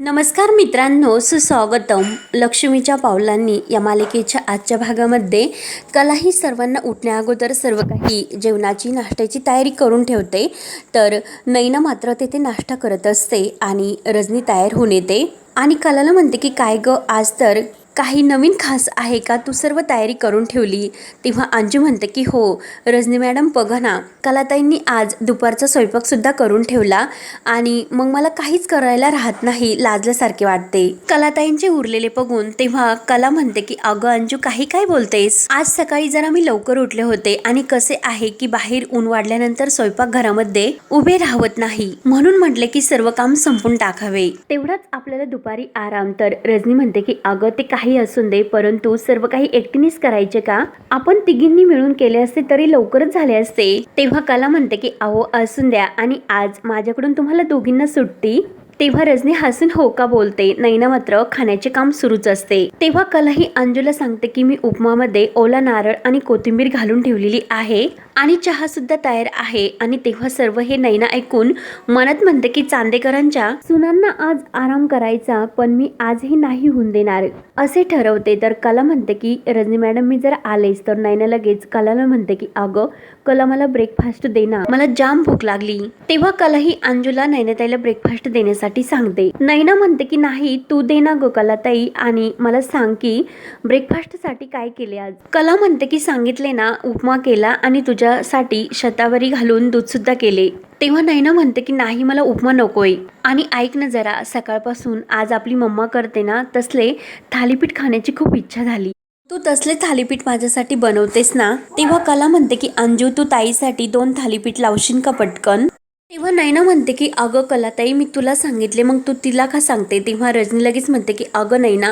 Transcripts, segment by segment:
नमस्कार मित्रांनो सुस्वागतम. लक्ष्मीच्या पावलांनी या मालिकेच्या आजच्या भागामध्ये कला ही सर्वांना उठण्या अगोदर सर्व काही जेवणाची नाश्त्याची तयारी करून ठेवते. तर नैना मात्र तेथे नाश्ता करत असते आणि रजनी तयार होऊन येते. आणि कलाला म्हणते की काय गं आज तर काही नवीन खास आहे का? तू सर्व तयारी करून ठेवली. तेव्हा अंजू म्हणते की हो रजनी मॅडम बघा ना कलाताईंनी आज दुपारचा स्वयंपाकसुद्धा करून ठेवला आणि मग मला काहीच करायला राहत नाही लाजल्यासारखे वाटते. कलाताईंचे उरलेले बघून तेव्हा कला म्हणते की अगं अंजू काही काय बोलतेस? आज सकाळी जरा मी लवकर उठले होते आणि कसे आहे की बाहेर ऊन वाढल्यानंतर स्वयंपाक घरामध्ये उभे राहत नाही. म्हणून म्हटले की सर्व काम संपून टाकावे. तेवढाच आपल्याला दुपारी आराम. तर रजनी म्हणते की अगं ते काही असून दे परंतु सर्व काही एकटीनेच करायचे का? आपण तिघींनी मिळून केले असते तरी लवकरच झाले असते. तेव्हा कला म्हणते की अहो असून द्या आणि आज माझ्याकडून तुम्हाला दोघींना सुट्टी. तेव्हा रजनी हसून हो का? बोलते. नैना मात्र खाण्याचे काम सुरूच असते. तेव्हा कलाही अंजूला सांगते की मी उपमामध्ये ओला नारळ आणि कोथिंबीर घालून ठेवलेली आहे. आणि चहासुद्धा तयार आहे. आणि तेव्हा सर्व हे नैना ऐकून मनात म्हणते की चांदेकरांच्या सुनांना आज आराम करायचा पण मी आजही नाही होऊन देणार. असे ठरवते. तर कला म्हणते की रजनी मॅडम मी जर आलेच तर नैना लगेच कलाला म्हणते की अगं कला मला ब्रेकफास्ट दे ना. मला जाम भूक लागली. तेव्हा कला ही अंजूला नैनाताईला ब्रेकफास्ट देण्यासाठी सांगते. नैना म्हणते की नाही तू दे ना ग कलाताई. आणि मला सांग की ब्रेकफास्टसाठी काय केले आज? कला म्हणते की सांगितले ना उपमा केला आणि तुझ्या तुझ्यासाठी शतावरी घालून दूधसुद्धा केले. तेव्हा नैना म्हणते की नाही मला उपमा नकोय. आणि ऐक ना जरा सकाळपासून आज आपली मम्मा करते ना तसले थालीपीठ खाण्याची खूप इच्छा झाली. तू तसले थालीपीठ माझ्यासाठी बनवतेस ना? तेव्हा कला म्हणते की अंजू तू ताईसाठी दोन थालीपीठ लावशील का पटकन? तेव्हा नैना म्हणते की अगं कलाताई मी तुला सांगितले मग तू तिला का सांगते? तेव्हा रजनी लगेच म्हणते की अगं नैना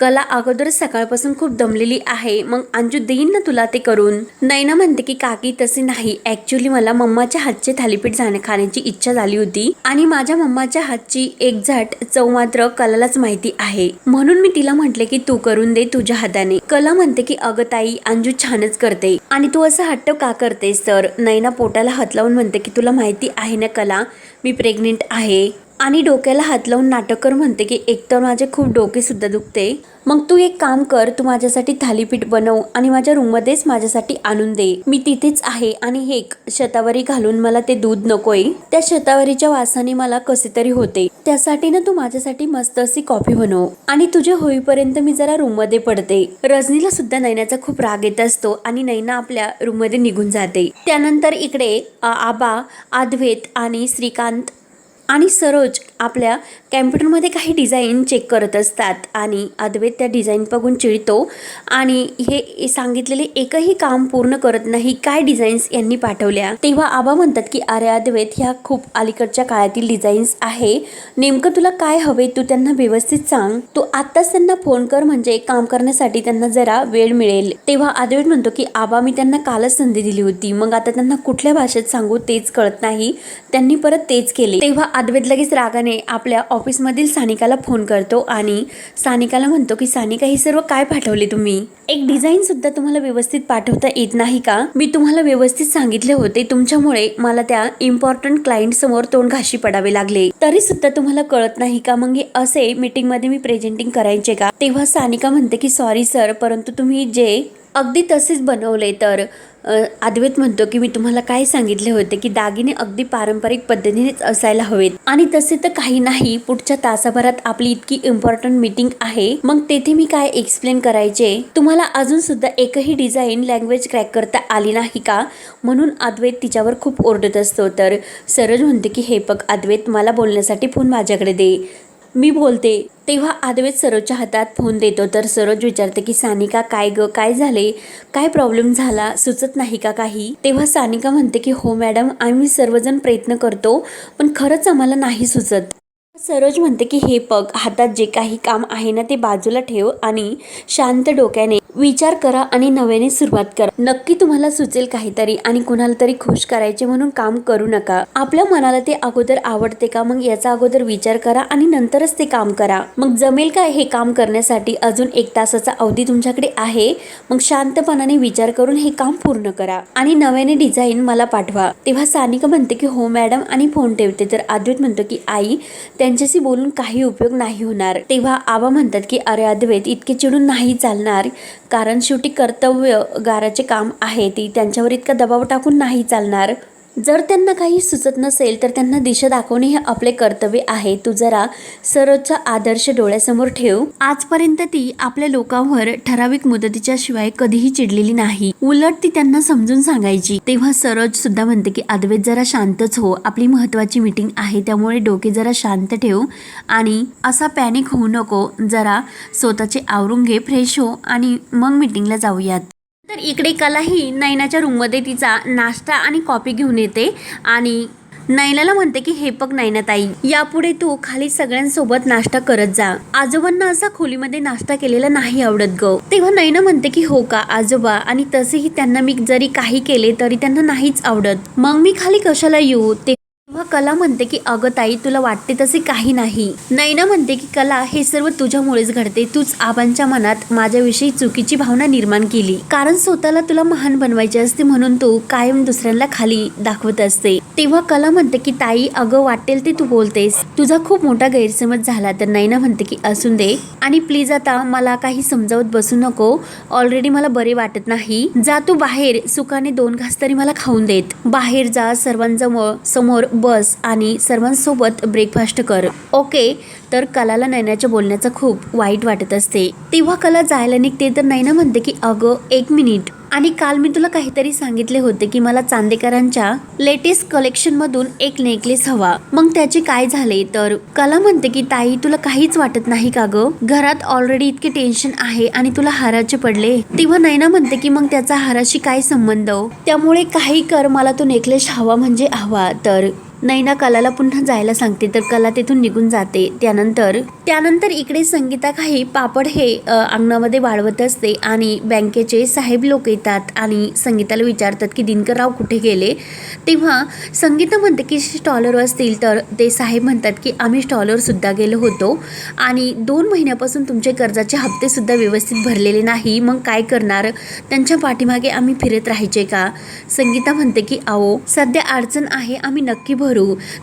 कला अगोदरच सकाळपासून खूप दमलेली आहे मग अंजू देईन ना तुला ते करून? नैना म्हणते की काकी तसे नाही. ॲक्च्युली मला मम्माच्या हातचे थालीपीठ जाणे खाण्याची इच्छा झाली होती आणि माझ्या मम्माच्या हातची एक्झॅक्ट चव मात्र कलालाच माहिती आहे. म्हणून मी तिला म्हटले की तू करून दे तुझ्या हाताने. कला म्हणते की अगं ताई अंजू छानच करते. आणि तू असं हट्ट का करतेस तर नैना पोटाला हात लावून म्हणते की तुला माहिती आहे ना कला? मी प्रेग्नेंट आहे. आणि डोक्याला हात लावून नाटककर म्हणते की एकतर माझे खूप डोकेसुद्धा दुखते. मग तू एक काम कर तू माझ्यासाठी थालीपीठ बनव आणि माझ्या रूममध्येच माझ्यासाठी आणून दे. मी तिथेच आहे आणि हे एक शतावरी घालून मला ते दूध नकोय. त्या शतावरीच्या वासाने मला कसे तरी होते. त्यासाठी ना तू माझ्यासाठी मस्त अशी कॉफी बनव. आणि तुझे होईपर्यंत मी जरा रूममध्ये पडते. रजनीला सुद्धा नैनाचा खूप राग येत असतो आणि नैना आपल्या रूममध्ये निघून जाते. त्यानंतर इकडे आबा आद्वेत आणि श्रीकांत आणि सरोज आपल्या कॅम्प्युटरमध्ये काही डिझाईन चेक करत असतात आणि अद्वैत त्या डिझाईन बघून चिडतो आणि हे सांगितलेले एकही काम पूर्ण करत नाही काय डिझाईन्स यांनी पाठवल्या? तेव्हा आबा म्हणतात की अरे अद्वैत ह्या खूप अलीकडच्या काळातील डिझाईन्स आहे. नेमकं तुला काय हवे तू त्यांना व्यवस्थित सांग. तू आत्ताच त्यांना फोन कर म्हणजे काम करण्यासाठी त्यांना जरा वेळ मिळेल. तेव्हा अद्वैत म्हणतो की आबा मी त्यांना कालच संधी दिली होती. मग आता त्यांना कुठल्या भाषेत सांगू तेच कळत नाही. त्यांनी परत तेच केले. तेव्हा अद्वैत लगेच रागाने आपल्या ऑफिसमधील सानिकाला फोन करतो आणि सानिकाला म्हणतो की सानिका हे सर्व काय पाठवले तुम्ही? एक डिझाईन सुद्धा तुम्हाला व्यवस्थित पाठवता येत नाही का? मी तुम्हाला व्यवस्थित सांगितले होते. तुमच्यामुळे मला त्या इम्पॉर्टंट क्लायंट समोर तोंड घाशी पडावे लागले. तरी सुद्धा तुम्हाला कळत नाही का? मग हे असे मीटिंगमध्ये मी प्रेझेंटिंग करायचे का? तेव्हा सानिका म्हणते की सॉरी सर परंतु तुम्ही जे अगदी तसेच बनवले तर अद्वैत म्हणतो की मी तुम्हाला काय सांगितले होते की दागिने अगदी पारंपरिक पद्धतीनेच असायला हवेत. आणि तसे तर काही नाही पुढच्या तासाभरात आपली इतकी इम्पॉर्टंट मीटिंग आहे. मग तेथे मी काय एक्सप्लेन करायचे? तुम्हाला अजून सुद्धा एकही डिझाईन लँग्वेज क्रॅक करता आली नाही का? म्हणून अद्वैत तिच्यावर खूप ओरडत असतो. तर सरज म्हणते की हे बघ अद्वैत मला बोलण्यासाठी फोन माझ्याकडे दे. मी बोलते. तेव्हा आदवेत सरोजच्या हातात फोन देतो. तर सरोज विचारते की सानिका काय ग? काय झाले काय प्रॉब्लेम झाला? सुचत नाही का काही? तेव्हा सानिका म्हणते की हो मॅडम आम्ही सर्वजण प्रयत्न करतो पण खरंच आम्हाला नाही सुचत. सरोज म्हणते की हे पग हातात जे काही काम आहे ना ते बाजूला ठेव आणि शांत डोक्याने विचार करा आणि नव्याने सुरुवात करा. नक्की तुम्हाला सुचेल काहीतरी आणि कुणाला तरी खुश करायचे म्हणून काम करू नका. आपल्या मनाला ते अगोदर आवडते का? मग याचा अगोदर विचार करा आणि नंतरच ते काम करा. मग जमेल का हे काम करण्यासाठी? अजून एक तासाचा अवधी तुमच्याकडे आहे. मग शांतपणाने विचार करून हे काम पूर्ण करा आणि नव्याने डिझाईन मला पाठवा. तेव्हा सानिका म्हणते की हो मॅडम आणि फोन ठेवते. तर अद्वैत म्हणतो की आई त्यांच्याशी बोलून काही उपयोग नाही होणार. तेव्हा आबा म्हणतात की अरे अद्वैत इतके चिडून नाही चालणार. कारण शेवटी कर्तव्य गाराचे काम आहे ती त्यांच्यावर इतका दबाव टाकून नाही चालणार. जर त्यांना काही सुचत नसेल तर त्यांना दिशा दाखवणे हे आपले कर्तव्य आहे. तू जरा सरोजचा आदर्श डोळ्यासमोर ठेव. आजपर्यंत ती आपल्या लोकांवर ठराविक मुदतीच्या शिवाय कधीही चिडलेली नाही. उलट ती त्यांना समजून सांगायची. तेव्हा सरोज सुद्धा म्हणते की अद्वैत जरा शांतच हो. आपली महत्वाची मीटिंग आहे. त्यामुळे डोके जरा शांत ठेव आणि असा पॅनिक होऊ नको. जरा स्वतःचे आवरून घे. फ्रेश हो आणि मग मीटिंगला जाऊयात. तर इकडे कलाही नैनाच्या रूममध्ये तिचा नाश्ता आणि कॉफी घेऊन येते आणि नैनाला म्हणते की हे बघ नैनाताई यापुढे तू खाली सगळ्यांसोबत नाश्ता करत जा. आजोबांना असा खोलीमध्ये नाश्ता केलेला नाही आवडत ग. तेव्हा नैना म्हणते की हो का आजोबा. आणि तसेही त्यांना मी जरी काही केले तरी त्यांना नाहीच आवडत. मग मी खाली कशाला येऊ? ते तेव्हा कला म्हणते की अगं ताई तुला वाटते तसे काही नाही. नैना म्हणते की कला हे सर्व तुझ्यामुळेच घडते. तूच आबांच्या मनात माझ्याविषयी चुकीची भावना निर्माण केली. कारण स्वतःला तुला महान बनवायचे असते म्हणून तू कायम दुसऱ्यांना खाली दाखवत असते. तेव्हा कला म्हणते की ताई अगं वाटेल ते तू बोलतेस. तुझा खूप मोठा गैरसमज झाला. तर नैना म्हणते की असून दे. आणि प्लीज आता मला काही समजावत बसू नको. ऑलरेडी मला बरे वाटत नाही. जा तू बाहेर. सुखाने दोन घास तरी मला खाऊन देत. बाहेर जा. सर्वांजवळ समोर बस आणि सर्वांसोबत ब्रेकफास्ट कर. ओके तर कलाला नैनाच्या बोलण्याचं खूप वाईट वाटत असते. तेव्हा कला जायला निघते तर नैना म्हणते की अगं एक मिनिट आणि काल मी तुला काहीतरी सांगितले होते की मला चांदेकरांच्या लेटेस्ट कलेक्शन मधून एक नेकलेस हवा. मग त्याचे काय झाले? तर कला म्हणते की ताई तुला काहीच वाटत नाही का ग? घरात ऑलरेडी इतके टेन्शन आहे आणि तुला हाराचे पडले. तेव्हा नैना म्हणते की मग त्याचा हाराशी काय संबंध? त्यामुळे काही कर मला तो नेकलेस हवा म्हणजे हवा. तर नैना कलाला पुन्हा जायला सांगते तर कला तिथून निघून जाते. त्यानंतर त्यानंतर इकडे संगीता काही पापड हे अंगणामध्ये वाढवत असते आणि बँकेचे साहेब लोक येतात आणि संगीताला विचारतात की दिनकरराव कुठे गेले? तेव्हा संगीता म्हणते की स्टॉलर असतील. तर ते साहेब म्हणतात की आम्ही स्टॉलरसुद्धा गेलो होतो आणि दोन महिन्यापासून तुमचे कर्जाचे हप्तेसुद्धा व्यवस्थित भरलेले नाही. मग काय करणार? त्यांच्या पाठीमागे आम्ही फिरत राहायचे का? संगीता म्हणते की आओ सध्या अडचण आहे. आम्ही नक्की भर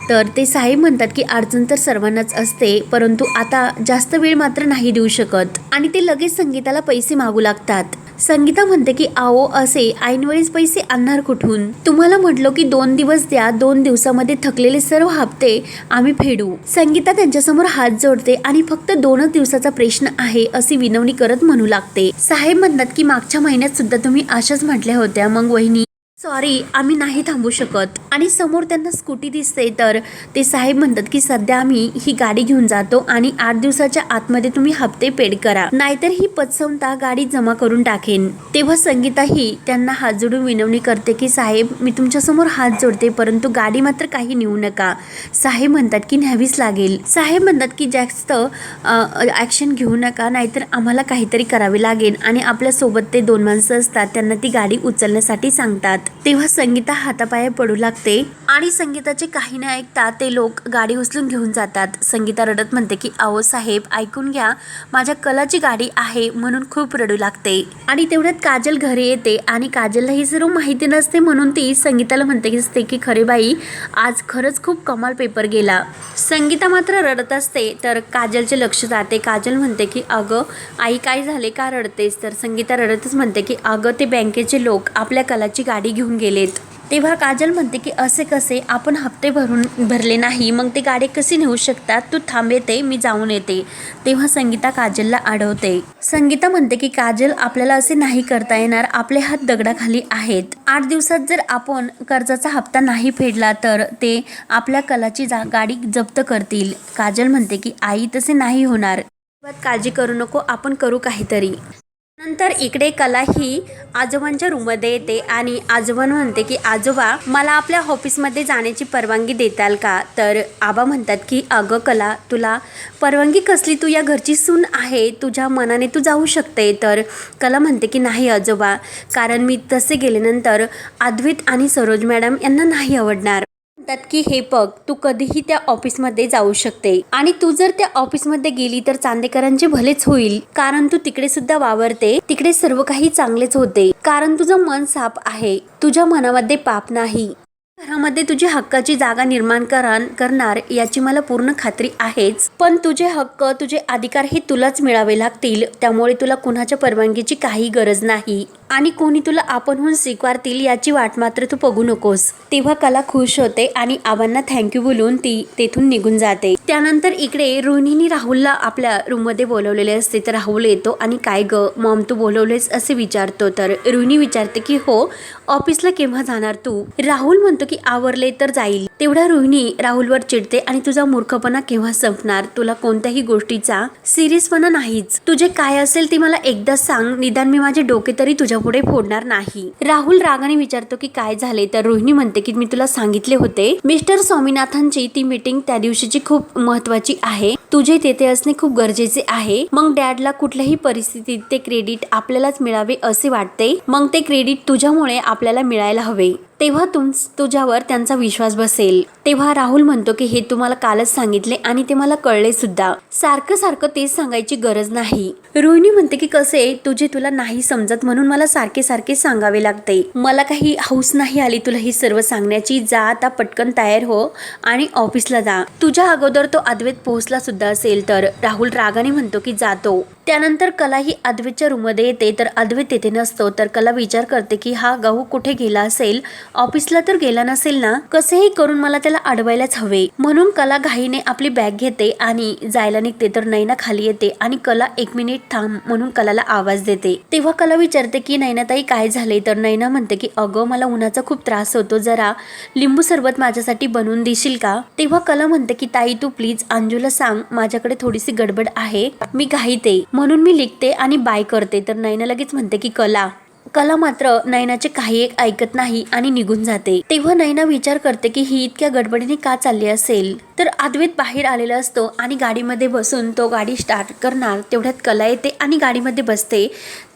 तर ते साहेब म्हणतात की अडचण तर सर्वांनाच असते परंतु आता जास्त वेळ मात्र नाही देऊ शकत. आणि ते लगेच संगीताला पैसे मागू लागतात. संगीता म्हणते की आओ असे ऐनवेळीच पैसे आणणार कुठून? तुम्हाला म्हटलो की दोन दिवस द्या दोन दिवसामध्ये थकलेले सर्व हप्ते आम्ही फेडू. संगीता त्यांच्यासमोर हात जोडते आणि फक्त दोनच दिवसाचा प्रश्न आहे अशी विनवणी करत म्हणू लागते. साहेब म्हणतात की मागच्या महिन्यात सुद्धा तुम्ही अशाच म्हटल्या होत्या मग वहिनी सॉरी आम्ही नाही थांबू शकत. आणि समोर त्यांना स्कूटी दिसते तर ते साहेब म्हणतात की सध्या आम्ही ही गाडी घेऊन जातो आणि आठ दिवसाच्या आतमध्ये तुम्ही हप्ते पेड करा. नाहीतर ही पतसंस्था गाडी जमा करून टाकेन. तेव्हा संगीता ही त्यांना हात जोडून विनवणी करते की साहेब मी तुमच्यासमोर हात जोडते परंतु गाडी मात्र काही नेऊ नका. साहेब म्हणतात की न्यावीच लागेल. साहेब म्हणतात की जास्त ॲक्शन घेऊ नका नाहीतर आम्हाला काहीतरी करावे लागेल. आणि आपल्यासोबत ते दोन माणसं असतात त्यांना ती गाडी उचलण्यासाठी सांगतात. तेव्हा संगीता हातापाया पडू लागते आणि संगीताचे काही न ऐकता ते लोक गाडी उचलून घेऊन जातात. संगीता रडत म्हणते की अहो साहेब ऐकून घ्या. माझ्या कलाची गाडी आहे म्हणून खूप रडू लागते. आणि तेवढ्यात काजल घरी येते आणि काजलला ही सर्व माहिती नसते म्हणून ती संगीताला म्हणते की असते की खरे बाई आज खरंच खूप कमाल पेपर गेला. संगीता मात्र रडत असते तर काजलचे लक्ष जाते. काजल म्हणते की अगं आई काय झाले? का रडतेस? तर संगीता रडतच म्हणते की अगं ते बँकेचे लोक आपल्या कलाची गाडी घेऊन गेलेत. तेव्हा काजल म्हणते की असे कसे? आपण हप्ते भरून भरले नाही. मग ते गाडी कशी नेऊ शकतात? तू थांब येते मी जाऊन येते. तेव्हा संगीता काजलला अडवते संगीता म्हणते की काजल आपल्याला असे नाही करता येणार. आपले हात दगडाखाली आहेत. आठ दिवसात जर आपण कर्जाचा हप्ता नाही फेडला तर ते आपल्या कलाची जा गाडी जप्त करतील. काजल म्हणते की आई तसे नाही होणार. काळजी करू नको. आपण करू काहीतरी. नंतर इकडे कला ही आजोबांच्या रूममध्ये येते आणि आजोबा म्हणते की आजोबा मला आपल्या ऑफिसमध्ये जाण्याची परवानगी देताल का? तर आबा म्हणतात की अगं कला तुला परवानगी कसली? तू या घरची सून आहे तुझ्या मनाने तू जाऊ शकते. तर कला म्हणते की नाही आजोबा कारण मी तसे गेल्यानंतर अद्वित आणि सरोज मॅडम यांना नाही आवडणार. म्हणतात की हे बघ तू कधीही त्या ऑफिसमध्ये जाऊ शकते. आणि तू जर त्या ऑफिसमध्ये गेली तर चांदेकरांचे भलेच होईल. कारण तू तिकडे सुद्धा वावरते. तिकडे सर्व काही चांगलेच होते. कारण तुझं मन साफ आहे. तुझ्या मनामध्ये पाप नाही. घरामध्ये तुझी हक्काची जागा निर्माण करा- करणार याची मला पूर्ण खात्री आहेच. पण तुझे हक्क तुझे अधिकार हे तुलाच मिळावे लागतील. त्यामुळे तुला कुणाच्या परवानगीची काही गरज नाही. आणि कोणी तुला आपणहून स्वीकारतील याची वाट मात्र तू बघू नकोस. तेव्हा कला खुश होते आणि आबांना थँक्यू बोलून ती तेथून निघून जाते. त्यानंतर इकडे रोहिणीने राहुलला आपल्या रूममध्ये बोलवलेले असते तर राहुल येतो आणि काय ग मॉम तू बोलवलेस असे विचारतो. तर रोहिणी विचारते की हो ऑफिसला केव्हा जाणार तू? राहुल म्हणतो की आवरले तर जाईल. तेवढ्या रोहिणी राहुलवर चिडते आणि तुझा मूर्खपणा केव्हा संपणार? तुला कोणत्याही गोष्टीचा सिरियसपणा नाहीच. तुझे काय असेल ते मला एकदा सांग. निदान मी माझे डोके तरी तुझ्या पुढे फोडणार नाही. राहुल रागाने विचारतो की काय झाले? तर रोहिणी म्हणते की मी तुला सांगितले होते. मिस्टर स्वामीनाथांची ती मीटिंग त्या दिवशीची खूप महत्वाची आहे. तुझे तेथे असणे खूप गरजेचे आहे. मग डॅडला कुठल्याही परिस्थितीत ते क्रेडिट आपल्यालाच मिळावे असे वाटते. मग ते क्रेडिट तुझ्यामुळे आपल्याला मिळायला हवे. तेव्हा तुम तुझ्यावर त्यांचा विश्वास बसेल. तेव्हा राहुल म्हणतो की हे तुम्हाला कालच सांगितले आणि ते मला कळले सुद्धा. सारखं सारखं तेच सांगायची गरज नाही. रोहिणी म्हणते की कसे? तुझे तुला नाही समजत म्हणून मला सारखे सारखे सांगावे लागते. मला काही हौस नाही आली तुला ही सर्व सांगण्याची. जा आता पटकन तयार हो आणि ऑफिसला जा. तुझ्या अगोदर तो अद्वैत पोहोचला सुद्धा असेल तर. राहुल रागाने म्हणतो की जातो. त्यानंतर कला ही अद्वैतच्या रूममध्ये येते. तर अद्वैत तेथे नसतो. तर कला विचार करते की हा गहू कुठे गेला असेल? ऑफिसला तर गेला नसेल ना? कसेही करून मला त्याला अडवायलाच हवे. म्हणून कला घाईने आपली बॅग घेते आणि जायला निघते तर नैना खाली येते आणि कला एक मिनिट थांब म्हणून कलाला आवाज देते. तेव्हा कला विचारते की नैनाताई काय झाले तर नैना म्हणते की अगं मला उन्हाचा खूप त्रास होतो. जरा लिंबू सरबत माझ्यासाठी बनवून देशील का? तेव्हा कला म्हणते की ताई तू प्लीज अंजूला सांग माझ्याकडे थोडीशी गडबड आहे. मी घाईते. म्हणून मी लिखते आणि बाय करते. तर नैना लगेच म्हणते की कला कला मात्र नयनाचे काही एक ऐकत नाही आणि निघून जाते. तेव्हा नयना विचार करते की ही इतक्या गडबडीने का चालली असेल? तर अद्वैत बाहेर आलेला असतो आणि गाडीमध्ये बसून तो गाडी स्टार्ट करणार तेवढ्यात कला येते आणि गाडीमध्ये बसते.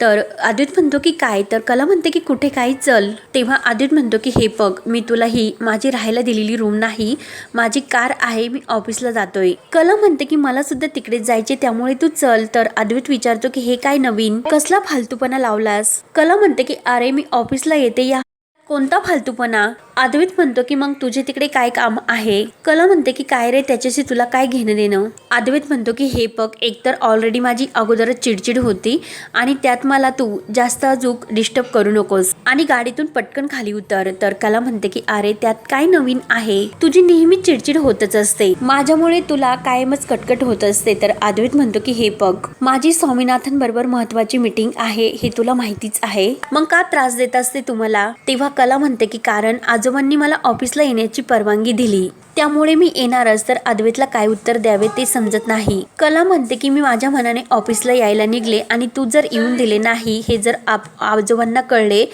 तर अद्वैत म्हणतो की काय? तर कला म्हणते की कुठे काय? चल. तेव्हा अद्वैत म्हणतो की हे बघ मी तुला ही माझी राहायला दिलेली रूम नाही. माझी कार आहे मी ऑफिसला जातोय. कला म्हणते की मला सुद्धा तिकडे जायचे त्यामुळे तू चल. तर अद्वैत विचारतो की हे काय नवीन? कसला फालतूपणा लावलास? कला म्हणते की अरे मी ऑफिसला येते या. कोणता फालतूपणा? अद्वैत म्हणतो की मग तुझे तिकडे काय काम आहे? कला म्हणते की काय रे त्याच्याशी तुला काय घेणं देणं? अद्वैत म्हणतो की हे बघ एकतर ऑलरेडी माझी अगोदरच चिडचिड होती आणि त्यात मला तू जास्त अजूक डिस्टर्ब करू नकोस. आणि गाडीतून पटकन खाली उतर. तर कला म्हणते की अरे त्यात काय नवीन आहे? तुझी नेहमी चिडचिड होतच असते. माझ्यामुळे तुला कायमच कटकट होत असते. तर अद्वैत म्हणतो की हे बघ माझी स्वामीनाथन बरोबर महत्वाची मीटिंग आहे हे तुला माहितीच आहे. मग का त्रास देत असते तुम्हाला? तेव्हा कला म्हणते की कारण आज आजोबांनी मला ऑफिसला येण्याची परवानगी दिली. त्यामुळे मी येणारच तर अद्वैतला काय उत्तर द्यावे ते समजत नाही. कला म्हणते की मी माझ्या मनाने ऑफिसला यायला निघले आणि तू जर येऊन दिले नाही हे जर आप आजोबांना कळले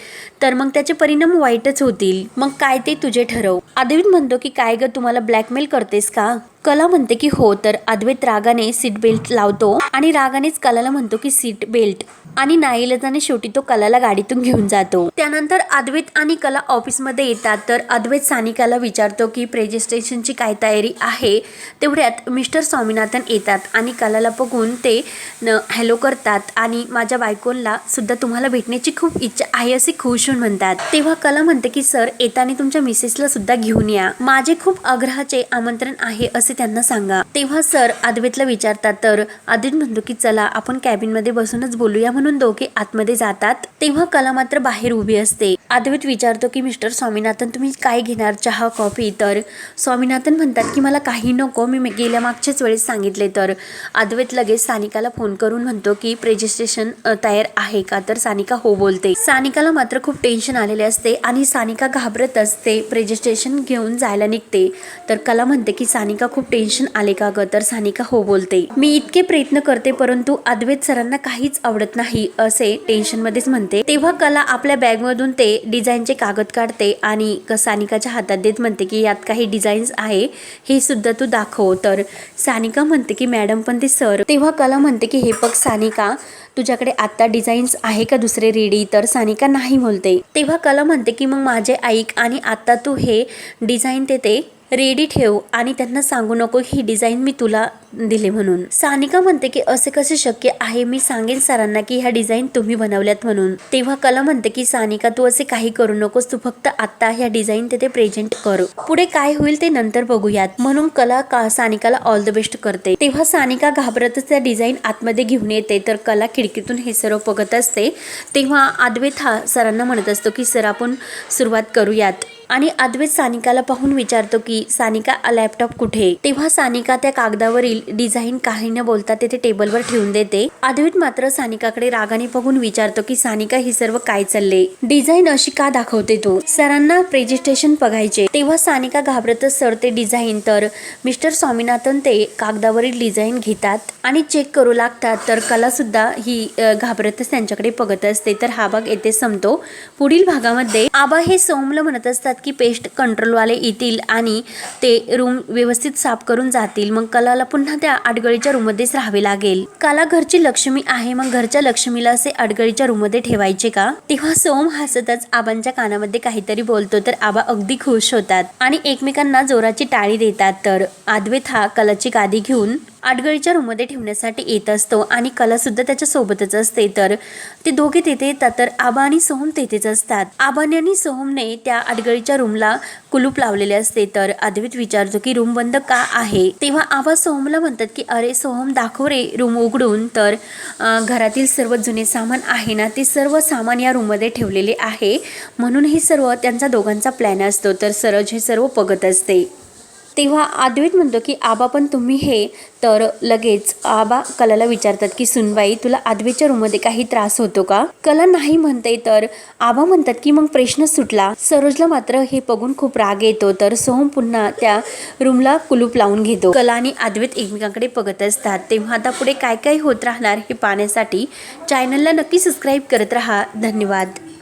तर मग त्याचे परिणाम वाईटच होतील. मग काय ते तुझे ठरव. अद्वैत म्हणतो की काय ग तुम्हाला ब्लॅकमेल करतेस का? कला म्हणते की हो तर अद्वैत रागाने सीट बेल्ट लावतो आणि रागानेच कलाला म्हणतो की सीट बेल्ट आणि नाईलाजाने शेवटी तो कलाला गाडीतून घेऊन जातो. त्यानंतर अद्वैत आणि कला ऑफिसमध्ये येतात तर अद्वैत सानिकाला विचारतो की प्रेजेस्टेशनची काय तयारी आहे? तेवढ्यात मिस्टर स्वामीनाथन येतात आणि कलाला बघून ते न हॅलो करतात आणि माझ्या बायकोला सुद्धा तुम्हाला भेटण्याची खूप इच्छा आहे असे खुश होऊन म्हणतात. तेव्हा कला म्हणते की सर येताना तुमच्या मिसेसला सुद्धा घेऊन या. माझे खूप आग्रहाचे आमंत्रण आहे असे त्यांना सांगा. तेव्हा सर अद्वैतला विचारतात तर अद्वैत म्हणतो की चला आपण कॅबिनमध्ये बसूनच बोलूया म्हणून दोघे आतमध्ये जातात. तेव्हा कला मात्र बाहेर उभी असते. अद्वैत विचारतो की मिस्टर स्वामीनाथन तुम्ही काय घेणार चहा कॉफी? तर स्वामीनाथन म्हणतात की मला काही नको मी गेल्या मागच्याच वेळेस सांगितले. तर अद्वैत लगेच सानिकाला फोन करून म्हणतो की प्रेजिस्ट्रेशन तयार आहे का? तर सानिका हो बोलते. सानिकाला मात्र खूप टेन्शन आलेले असते आणि सानिका घाबरत असते. प्रेजिस्ट्रेशन घेऊन जायला निघते. तर कला म्हणते की सानिका खूप टेन्शन आले का ग? तर सानिका हो बोलते. मी इतके प्रयत्न करते परंतु अद्वैत सरांना काहीच आवडत नाही असे टेन्शन मध्येच म्हणते. तेव्हा कला आपल्या बॅग मधून ते डिझाईनचे कागद काढते आणि सानिकाच्या हातात देत म्हणते की यात काही डिझाईन्स आहे हे सुद्धा तू दाखव. तर सानिका म्हणते की मॅडम पण ते सर. तेव्हा कला म्हणते की हे बघ सानिका तुझ्याकडे आता डिझाईन्स आहे का दुसरे रेडी तर सानिका नाही बोलते. तेव्हा कला म्हणते की मग माझे ऐक आणि आता तू हे डिझाईन ते ते रेडी ठेव आणि त्यांना सांगू नको ही डिझाईन मी तुला दिले म्हणून. सानिका म्हणते की असे कसे शक्य आहे? मी सांगेन सरांना की ह्या डिझाईन तुम्ही बनवल्यात म्हणून. तेव्हा कला म्हणते की सानिका तू असे काही करू नकोस. तू फक्त आता ह्या डिझाईन तिथे प्रेझेंट कर. पुढे काय होईल ते नंतर बघूयात. म्हणून कला का सानिकाला ऑल द बेस्ट करते. तेव्हा सानिका घाबरतच त्या डिझाईन आतमध्ये घेऊन येते. तर कला खिडकीतून हे सर्व बघत असते. तेव्हा आदवेत हा सरांना म्हणत असतो की सर आपण सुरुवात करूयात. आणि अद्वैत सानिकाला पाहून विचारतो की सानिका लॅपटॉप कुठे? तेव्हा सानिका त्या कागदावरील डिझाईन काही न बोलता तेथे टेबलवर ठेवून देते. अद्वैत मात्र सानिकाकडे रागाने बघून विचारतो की सानिका ही सर्व काय चालले? डिझाईन अशी का दाखवते तू? सरांना प्रेझेंटेशन बघायचे. तेव्हा सानिका घाबरतच सर ते डिझाईन तर मिस्टर स्वामीनाथन ते कागदावरील डिझाईन घेतात आणि चेक करू लागतात तर कला सुद्धा ही घाबरतच त्यांच्याकडे बघत असते. तर हा भाग येथे संपतो. पुढील भागामध्ये आबा हे सोमला म्हणत असतात की पेस्ट कंट्रोलवाले येतील आणि ते रूम व्यवस्थित साफ करून जातील. मग कलाला पुन्हा त्या अडगळीच्या रूममध्येच राहावे लागेल. कला घरची लक्ष्मी आहे. मग घरच्या लक्ष्मीला असे अडगळीच्या रूममध्ये ठेवायचे का? तेव्हा सोम हसतच आबांच्या कानामध्ये काहीतरी बोलतो तर आबा अगदी खुश होतात आणि एकमेकांना जोराची टाळी देतात. तर आद्वेत हा कलाची गादी घेऊन आडगळीच्या रूममध्ये ठेवण्यासाठी येत असतो आणि कलासुद्धा त्याच्यासोबतच असते. तर ते दोघे तेथे येतात. तर आबा आणि सोहम तेथेच असतात. आबाने आणि सोहमने त्या आडगळीच्या रूमला कुलूप लावलेले असते. तर अद्वित विचारतो की रूम बंद का आहे? तेव्हा आबा सोहमला म्हणतात की अरे सोहम दाखव रे रूम उघडून. तर घरातील सर्व जुने सामान आहे ना ते सर्व सामान या रूममध्ये ठेवलेले आहे. म्हणून हे सर्व त्यांचा दोघांचा प्लॅन असतो. तर सरज हे सर्व बघत असते. तेव्हा अद्वैत म्हणतो की आबा पण तुम्ही हे तर लगेच आबा कलाला विचारतात की सुनबाई तुला अद्वैतच्या रूममध्ये काही त्रास होतो का? कला नाही म्हणते तर आबा म्हणतात की मग प्रश्न सुटला. सरोजला मात्र हे बघून खूप राग येतो तर सोहम पुन्हा त्या रूमला कुलूप लावून घेतो. कला आणि अद्वैत एकमेकांकडे बघत असतात. तेव्हा आता पुढे काय काय होत राहणार हे पाहण्यासाठी चॅनलला नक्की सबस्क्राईब करत राहा. धन्यवाद.